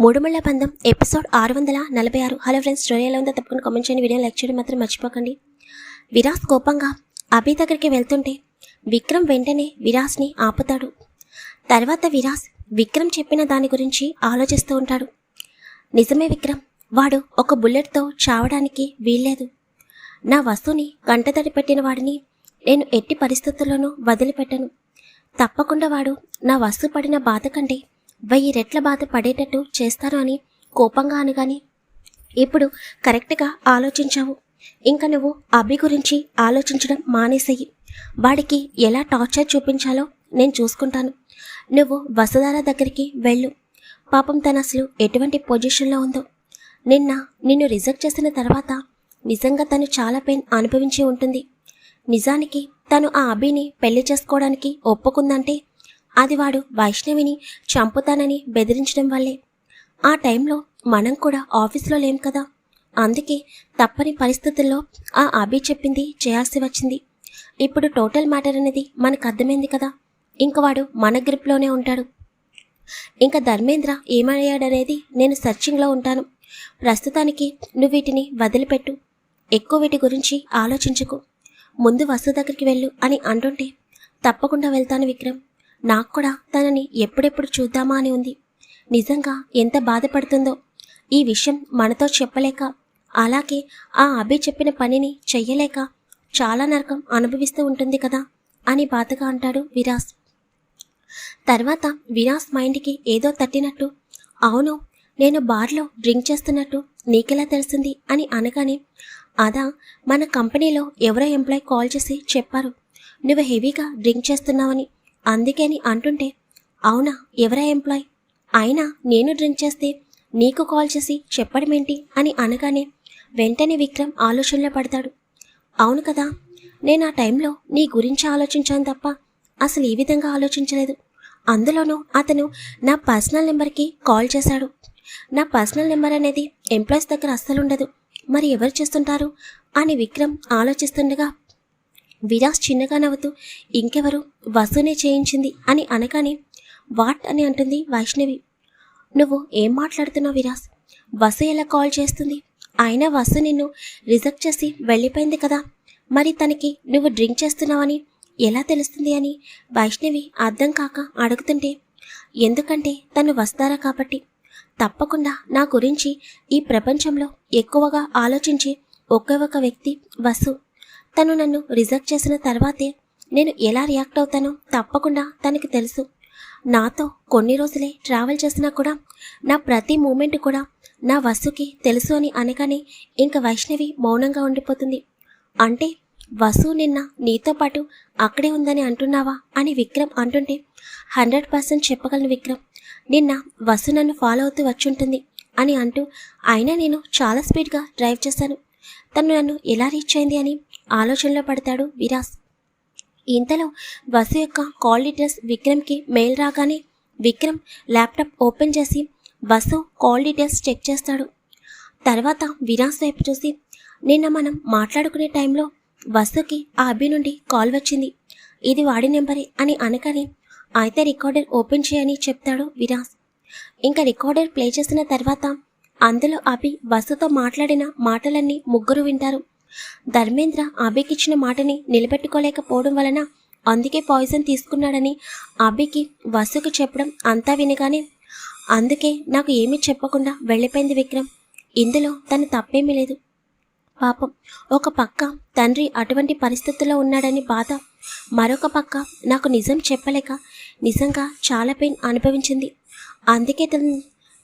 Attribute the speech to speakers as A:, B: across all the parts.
A: మూడుమళ్ళ బంధం ఎపిసోడ్ ఆరు వందల నలభై ఆరు. హలో ఫ్రెండ్స్ స్టోరీ ఎలా ఉందో తప్పకుండా కామెంట్ చేయండి. వీడియో లైక్ చేయడం మాత్రం మర్చిపోకండి. విరాస్ కోపంగా అభి దగ్గరికి వెళ్తుంటే విక్రమ్ వెంటనే విరాస్ని ఆపుతాడు. తర్వాత విరాస్ విక్రమ్ చెప్పిన దాని గురించి ఆలోచిస్తూ ఉంటాడు. నిజమే విక్రమ్ వాడు ఒక బుల్లెట్తో చావడానికి వీల్లేదు. నా వస్తువుని కంటతడి పెట్టిన వాడిని నేను ఎట్టి పరిస్థితుల్లోనూ వదిలిపెట్టను. తప్పకుండా వాడు నా వస్తువు పడిన బాధ కంటే వెయ్యి రెట్ల బాధ పడేటట్టు చేస్తాను అని కోపంగా అనగాని ఇప్పుడు కరెక్ట్గా ఆలోచించావు. ఇంకా నువ్వు అభి గురించి ఆలోచించడం మానేసేయి. వాడికి ఎలా టార్చర్ చూపించాలో నేను చూసుకుంటాను. నువ్వు వసుధార దగ్గరికి వెళ్ళు. పాపం తను అసలు ఎటువంటి పొజిషన్లో ఉందో. నిన్న నిన్ను రిజెక్ట్ చేసిన తర్వాత నిజంగా తను చాలా పెయిన్ అనుభవించి ఉంటుంది. నిజానికి తను ఆ అభిని పెళ్ళి చేసుకోవడానికి ఒప్పుకుందంటే అది వాడు వైష్ణవిని చంపుతానని బెదిరించడం వల్లే. ఆ టైంలో మనం కూడా ఆఫీస్లో లేం కదా. అందుకే తప్పని పరిస్థితుల్లో ఆ అభి చెప్పింది చేయాల్సి వచ్చింది. ఇప్పుడు టోటల్ మ్యాటర్ అనేది మనకు అర్థమైంది కదా. ఇంక వాడు మన గ్రిప్లోనే ఉంటాడు. ఇంకా ధర్మేంద్ర ఏమయ్యాడనేది నేను సర్చింగ్లో ఉంటాను. ప్రస్తుతానికి నువ్వు వీటిని వదిలిపెట్టు. ఎక్కువ వీటి గురించి ఆలోచించకు. ముందు వసు దగ్గరికి వెళ్ళు అని అంటుంటే తప్పకుండా వెళ్తాను విక్రమ్. నాకు కూడా తనని ఎప్పుడెప్పుడు చూద్దామా అని ఉంది. నిజంగా ఎంత బాధపడుతుందో. ఈ విషయం మనతో చెప్పలేక అలాగే ఆ అభి చెప్పిన పనిని చెయ్యలేక చాలా నరకం అనుభవిస్తూ ఉంటుంది కదా అని బాధగా అంటాడు విరాస్. తర్వాత విరాస్ మైండ్కి ఏదో తట్టినట్టు అవును నేను బార్లో డ్రింక్ చేస్తున్నట్టు నీకెలా తెలిసింది అని అనగానే అదా మన కంపెనీలో ఎవరో ఎంప్లాయ్ కాల్ చేసి చెప్పారు నువ్వు హెవీగా డ్రింక్ చేస్తున్నావని. అందుకని అంటుంటే అవునా ఎవరా ఎంప్లాయ్? అయినా నేను డ్రింక్ చేస్తే నీకు కాల్ చేసి చెప్పడమేంటి అని అనగానే వెంటనే విక్రమ్ ఆలోచనలో పడతాడు. అవును కదా నేను ఆ టైంలో నీ గురించి ఆలోచించాను తప్ప అసలు ఈ విధంగా ఆలోచించలేదు. అందులోనూ అతను నా పర్సనల్ నెంబర్కి కాల్ చేశాడు. నా పర్సనల్ నెంబర్ అనేది ఎంప్లాయీస్ దగ్గర అస్సలు ఉండదు. మరి ఎవరు చేస్తుంటారు? అని విక్రమ్ ఆలోచిస్తుండగా విరాస్ చిన్నగా నవ్వుతూ ఇంకెవరు? వసూనే చేయించింది అని అనగానే వాట్? అని అంటుంది వైష్ణవి. నువ్వు ఏం మాట్లాడుతున్నావు విరాస్? వసు ఎలా కాల్ చేస్తుంది? అయినా వసు నిన్ను రిజెక్ట్ చేసి వెళ్ళిపోయింది కదా. మరి తనకి నువ్వు డ్రింక్ చేస్తున్నావని ఎలా తెలుస్తుంది అని వైష్ణవి అర్థం కాక అడుగుతుంటే ఎందుకంటే తను వస్తారా కాబట్టి. తప్పకుండా నా గురించి ఈ ప్రపంచంలో ఎక్కువగా ఆలోచించి ఒకే ఒక వ్యక్తి వసు. తను నన్ను రిజెక్ట్ చేసిన తర్వాతే నేను ఎలా రియాక్ట్ అవుతానో తప్పకుండా తనకి తెలుసు. నాతో కొన్ని రోజులే ట్రావెల్ చేసినా కూడా నా ప్రతి మూమెంట్ కూడా నా వసుకి తెలుసు అని అనగానే ఇంక వైష్ణవి మౌనంగా ఉండిపోతుంది. అంటే వసు నిన్న నీతో పాటు అక్కడే ఉందని అంటున్నావా అని విక్రమ్ అంటుంటే హండ్రెడ్ పర్సెంట్ చెప్పగలను విక్రమ్. నిన్న వసు నన్ను ఫాలో అవుతూ వచ్చుంటుంది అని అంటూ అయినా నేను చాలా స్పీడ్గా డ్రైవ్ చేశాను. తను నన్ను ఎలా రీచ్ అయింది అని ఆలోచనలో పడతాడు విరాస్. ఇంతలో బస్సు యొక్క కాల్ డీటెయిల్స్ విక్రమ్కి మెయిల్ రాగానే విక్రమ్ ల్యాప్టాప్ ఓపెన్ చేసి బస్సు కాల్ డీటెయిల్స్ చెక్ చేస్తాడు. తర్వాత విరాస్ వైపు చూసి నిన్న మనం మాట్లాడుకునే టైంలో బస్సుకి ఆ అభి నుండి కాల్ వచ్చింది. ఇది వాడి నెంబరే అని అనగానే అయితే రికార్డర్ ఓపెన్ చేయని చెప్తాడు విరాస్. ఇంకా రికార్డర్ ప్లే చేసిన తర్వాత అందులో అభి బస్సుతో మాట్లాడిన మాటలన్నీ ముగ్గురు వింటారు. ధర్మేంద్ర అభికిచ్చిన మాటని నిలబెట్టుకోలేకపోవడం వలన అందుకే పాయిజన్ తీసుకున్నాడని అభికి వసుకు చెప్పడం అంతా వినగానే అందుకే నాకు ఏమీ చెప్పకుండా వెళ్ళిపోయింది విక్రమ్. ఇందులో తను తప్పేమీ లేదు. పాపం ఒక పక్క తండ్రి అటువంటి పరిస్థితుల్లో ఉన్నాడని బాధ మరొక పక్క నాకు నిజం చెప్పలేక నిజంగా చాలా పెయిన్ అనుభవించింది. అందుకే తను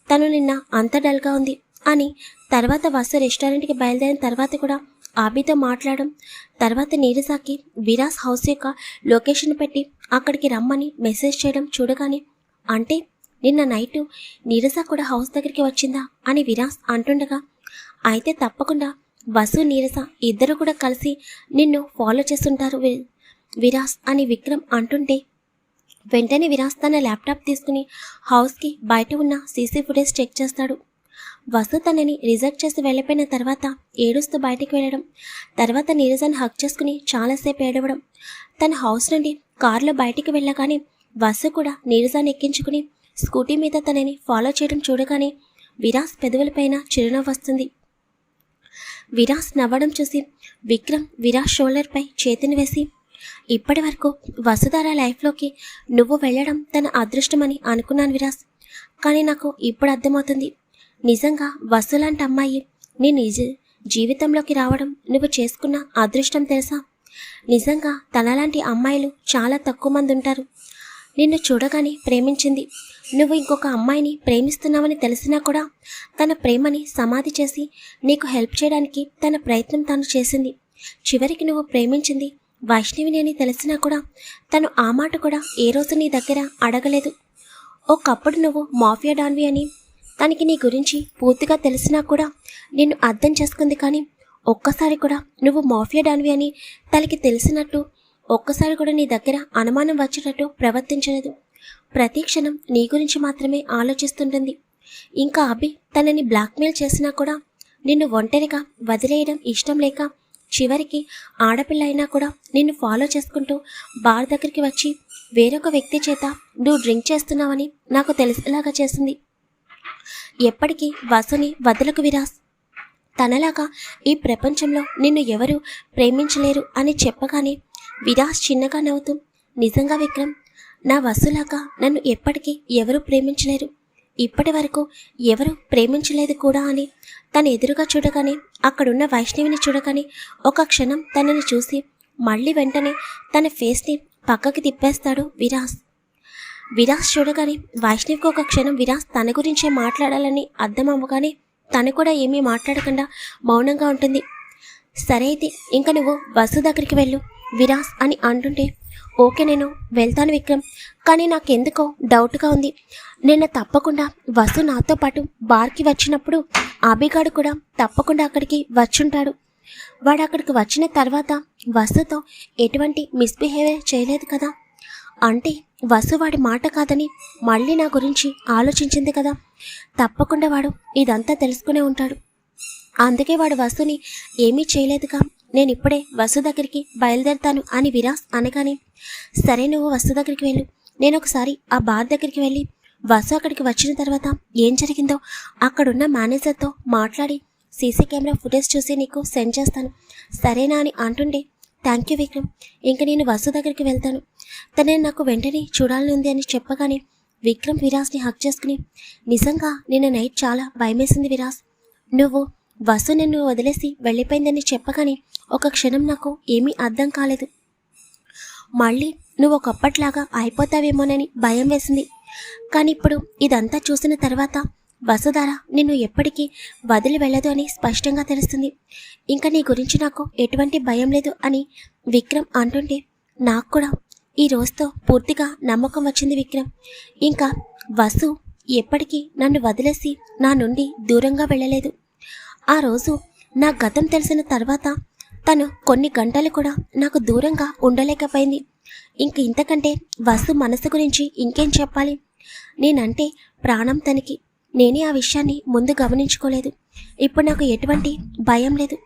A: తను నిన్న అంత డల్గా ఉంది. అని. తర్వాత వసు రెస్టారెంట్కి బయలుదేరిన తర్వాత కూడా ఆబితో మాట్లాడడం. తర్వాత నీరజాకి విరాస్ హౌస్ యొక్క లొకేషన్ పెట్టి అక్కడికి రమ్మని మెసేజ్ చేయడం చూడగానే అంటే నిన్న నైటు నీరజ కూడా హౌస్ దగ్గరికి వచ్చిందా? అని విరాస్ అంటుండగా అయితే తప్పకుండా. వసు నీరజ ఇద్దరు కూడా కలిసి నిన్ను ఫాలో చేస్తుంటారు విరాస్ అని విక్రమ్ అంటుంటే వెంటనే విరాస్ తన ల్యాప్టాప్ తీసుకుని హౌస్కి బయట ఉన్న సీసీ ఫుటేజ్ చెక్ చేస్తాడు. వసు తనని రిజెక్ట్ చేసి వెళ్ళిపోయిన తర్వాత ఏడుస్తూ బయటికి వెళ్ళడం తర్వాత నీరజాన్ని హక్ చేసుకుని చాలాసేపు ఏడవడం. తన హౌస్ నుండి కారులో బయటికి వెళ్ళగానే వసు కూడా నీరజాన్ని ఎక్కించుకుని స్కూటీ మీద తనని ఫాలో చేయడం చూడగానే విరాస్ పెదవులపైన చిరునవ్వు వస్తుంది. విరాస్ నవ్వడం చూసి విక్రమ్ విరాస్ షోల్డర్పై చేతిని వేసి ఇప్పటి వరకు వసుధార లైఫ్లోకి నువ్వు వెళ్ళడం తన అదృష్టమని అనుకున్నాను విరాస్ కానీ నాకు ఇప్పుడు అర్థమవుతుంది. నిజంగా వసులాంటి అమ్మాయి. నీ నిజ జీవితంలోకి రావడం నువ్వు చేసుకున్న అదృష్టం తెలుసా? నిజంగా తనలాంటి అమ్మాయిలు చాలా తక్కువ మంది ఉంటారు. నిన్ను చూడగానే ప్రేమించింది. నువ్వు ఇంకొక అమ్మాయిని ప్రేమిస్తున్నావని తెలిసినా కూడా తన ప్రేమని సమాధి చేసి నీకు హెల్ప్ చేయడానికి తన ప్రయత్నం తాను చేసింది. చివరికి నువ్వు ప్రేమించింది వైష్ణవిని అని తెలిసినా కూడా తను ఆ మాట కూడా ఏ రోజు నీ దగ్గర అడగలేదు. ఒకప్పుడు నువ్వు మాఫియా డాన్వి అని తనకి నీ గురించి పూర్తిగా తెలిసినా కూడా నిన్ను అర్థం చేసుకుంది కానీ ఒక్కసారి కూడా నువ్వు మాఫియా డాన్వి అని తనకి తెలిసినట్టు ఒక్కసారి కూడా నీ దగ్గర అనుమానం వచ్చేటట్టు ప్రవర్తించలేదు. ప్రతి క్షణం నీ గురించి మాత్రమే ఆలోచిస్తుంటుంది. ఇంకా అభి తనని బ్లాక్మెయిల్ చేసినా కూడా నిన్ను ఒంటరిగా వదిలేయడం ఇష్టం లేక చివరికి ఆడపిల్ల అయినా కూడా నిన్ను ఫాలో చేసుకుంటూ బార్ దగ్గరికి వచ్చి వేరొక వ్యక్తి చేత నువ్వు డ్రింక్ చేస్తున్నావని నాకు తెలిసేలాగా చేసింది. ఎప్పటికీ వసుని వదలకు విరాస్. తనలాగా ఈ ప్రపంచంలో నిన్ను ఎవరు ప్రేమించలేరు అని చెప్పగానే విరాస్ చిన్నగా నవ్వుతూ నిజంగా విక్రమ్ నా వసులాగా నన్ను ఎప్పటికీ ఎవరు ప్రేమించలేరు. ఇప్పటి వరకు ఎవరు ప్రేమించలేదు కూడా అని తను ఎదురుగా చూడగానే అక్కడున్న వైష్ణవిని చూడగానే ఒక క్షణం తనని చూసి మళ్ళీ వెంటనే తన ఫేస్ని పక్కకి తిప్పేస్తాడు విరాస్. విరాస్ చూడగానే వైష్ణవికి ఒక క్షణం విరాస్ తన గురించే మాట్లాడాలని అర్థం అవ్వగానే తను కూడా ఏమీ మాట్లాడకుండా మౌనంగా ఉంటుంది. సరే అయితే ఇంక నువ్వు బస్సు దగ్గరికి వెళ్ళు. విరాస్ అని అంటుంటే ఓకే నేను వెళ్తాను విక్రమ్. కానీ నాకెందుకో డౌట్గా ఉంది. నిన్న తప్పకుండా వసు నాతో పాటు బార్కి వచ్చినప్పుడు అభిగాడు కూడా తప్పకుండా అక్కడికి వచ్చుంటాడు. వాడు అక్కడికి వచ్చిన తర్వాత వసుతో ఎటువంటి మిస్బిహేవియర్ చేయలేదు కదా? అంటే వసువాడి మాట కాదని మళ్ళీ నా గురించి ఆలోచించింది కదా. తప్పకుండా వాడు ఇదంతా తెలుసుకునే ఉంటాడు. అందుకే వాడు వసుని ఏమీ చేయలేదుగా. నేను ఇప్పుడే వసు దగ్గరికి బయలుదేరుతాను అని విరాస్ అనగానే సరే నువ్వు వసు దగ్గరికి వెళ్ళు. నేను ఒకసారి ఆ బార్ దగ్గరికి వెళ్ళి వసు అక్కడికి వచ్చిన తర్వాత ఏం జరిగిందో అక్కడున్న మేనేజర్తో మాట్లాడి సీసీ కెమెరా ఫుటేజ్ చూసి నీకు సెండ్ చేస్తాను. సరేనా అని అంటుండే థ్యాంక్ యూ విక్రమ్. ఇంక నేను వసు దగ్గరికి వెళ్తాను. తనే నాకు వెంటనే చూడాలని ఉంది అని చెప్పగానే విక్రమ్ విరాజ్ని హక్ చేసుకుని నిజంగా నిన్న నైట్ చాలా భయమేసింది విరాస్ నువ్వు వసు నిన్ను వదిలేసి వెళ్ళిపోయిందని చెప్పగానే ఒక క్షణం నాకు ఏమీ అర్థం కాలేదు. మళ్ళీ నువ్వు ఒకప్పట్లాగా అయిపోతావేమోనని భయం వేసింది. కానీ ఇప్పుడు ఇదంతా చూసిన తర్వాత వసుధార నిన్ను ఎప్పటికీ వదిలి వెళ్ళదు అని స్పష్టంగా తెలుస్తుంది. ఇంకా నీ గురించి నాకు ఎటువంటి భయం లేదు అని విక్రమ్ అంటుంటే నాకు కూడా ఈ రోజుతో పూర్తిగా నమ్మకం వచ్చింది విక్రమ్. ఇంకా వసు ఎప్పటికీ నన్ను వదిలేసి నా నుండి దూరంగా వెళ్ళలేదు. ఆ రోజు నా గతం తెలిసిన తర్వాత తను కొన్ని గంటలు కూడా నాకు దూరంగా ఉండలేకపోయింది. ఇంక ఇంతకంటే వసు మనసు గురించి ఇంకేం చెప్పాలి? నేనంటే ప్రాణం తనకి. నేనే ఆ విషయాన్ని ముందు గమనించుకోలేదు. ఇప్పుడు నాకు ఎటువంటి భయం లేదు.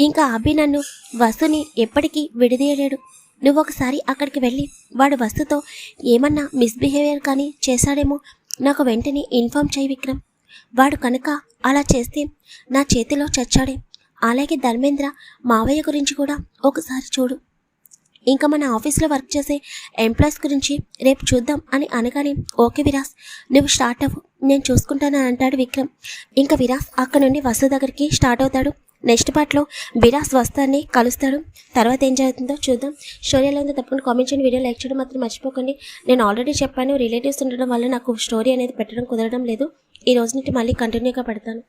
A: ఇంకా అభి నన్ను వసుని ఎప్పటికీ విడిదీయలేడు. నువ్వు ఒకసారి అక్కడికి వెళ్ళి వాడు వస్తుతో ఏమన్నా మిస్బిహేవియర్ కానీ చేశాడేమో నాకు వెంటనే ఇన్ఫామ్ చేయి విక్రమ్. వాడు కనుక అలా చేస్తే నా చేతిలో చచ్చాడే. అలాగే ధర్మేంద్ర మావయ్య గురించి కూడా ఒకసారి చూడు. ఇంకా మన ఆఫీస్లో వర్క్ చేసే ఎంప్లాయీస్ గురించి రేపు చూద్దాం అని అనగానే ఓకే విరాస్ నువ్వు స్టార్ట్ అవ్వు. నేను చూసుకుంటానని అంటాడు విక్రమ్. ఇంకా విరాస్ అక్కడ నుండి వసు దగ్గరికి స్టార్ట్ అవుతాడు. నెక్స్ట్ పార్ట్లో విరాస్ వస్తాన్ని కలుస్తాడు. తర్వాత ఏం జరుగుతుందో చూద్దాం. స్టోరీ ఎలా ఉందో తప్పకుండా కామెంట్ చేయండి. వీడియో లైక్ చేయడం మాత్రం మర్చిపోకండి. నేను ఆల్రెడీ చెప్పాను రిలేటివ్స్ ఉండడం వల్ల నాకు స్టోరీ అనేది పెట్టడం కుదరడం లేదు. ఈ రోజు నుండి మళ్ళీ కంటిన్యూగా పెడతాను.